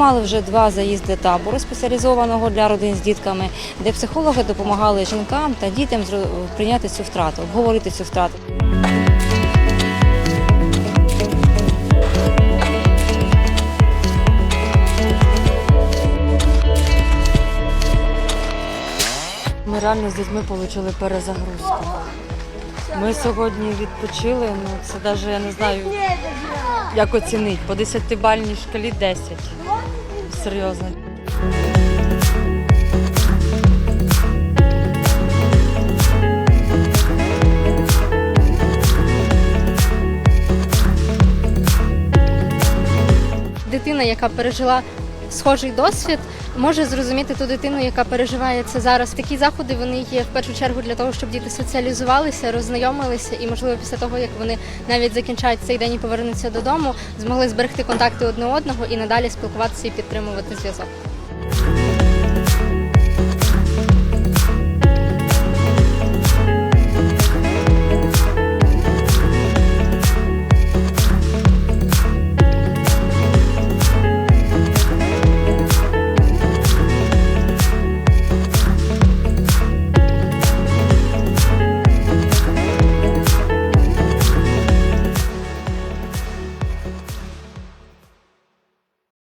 мали вже два заїзди табору спеціалізованого для родин з дітками, де психологи допомагали жінкам та дітям прийняти цю втрату, обговорити цю втрату. Ми реально з дітьми отримали перезагрузку. Ми сьогодні відпочили, ну це навіть я не знаю, як оцінити. По 10-бальній шкалі 10. Серйозно. дитина, яка пережила схожий досвід, може зрозуміти ту дитину, яка переживає це зараз. Такі заходи вони є в першу чергу для того, щоб діти соціалізувалися, роззнайомилися, і можливо після того, як вони навіть закінчають цей день і повернуться додому, змогли зберегти контакти одне одного і надалі спілкуватися і підтримувати зв'язок.